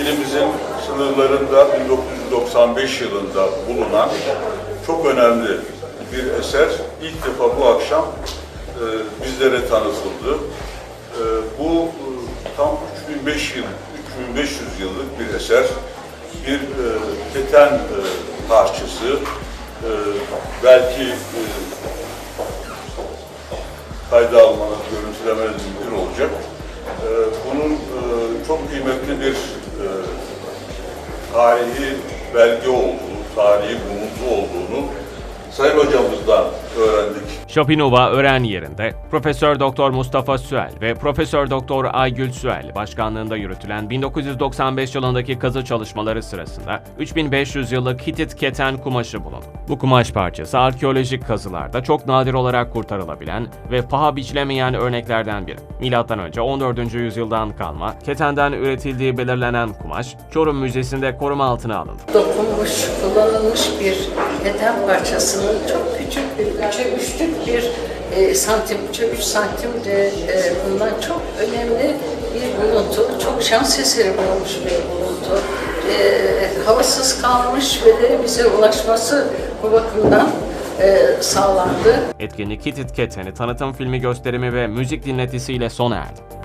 ilimizin sınırlarında 1995 yılında bulunan çok önemli bir eser ilk defa bu akşam e, bizlere tanıtıldı. E, bu e, tam 3005 yıl, 3500 yıllık bir eser. Bir e, keten e, parçası. E, belki e, kayda almanız, görüntülemeniz mümkün olacak. E, bunun e, çok kıymetli bir e, tarihi belge olduğunu, tarihi buluntu olduğunu Sayın Hocamızdan Şopinova öğren yerinde Profesör Doktor Mustafa Süel ve Profesör Doktor Aygül Süel başkanlığında yürütülen 1995 yılındaki kazı çalışmaları sırasında 3500 yıllık Hitit keten kumaşı bulundu. Bu kumaş parçası arkeolojik kazılarda çok nadir olarak kurtarılabilen ve paha biçilemeyen örneklerden biri. Milattan önce 14. yüzyıldan kalma ketenden üretildiği belirlenen kumaş Çorum Müzesi'nde koruma altına alındı. dokunmuş, kullanılmış bir keten parçasının çok küçük bir, üçe üçlük bir e, santim, üç santim de e, bundan çok önemli bir buluntu, çok şans eseri bulunmuş bir buluntu. E, havasız kalmış ve de bize ulaşması bu bakımdan e, sağlandı. Etkinlik Hitit Keteni tanıtım filmi gösterimi ve müzik dinletisiyle sona erdi.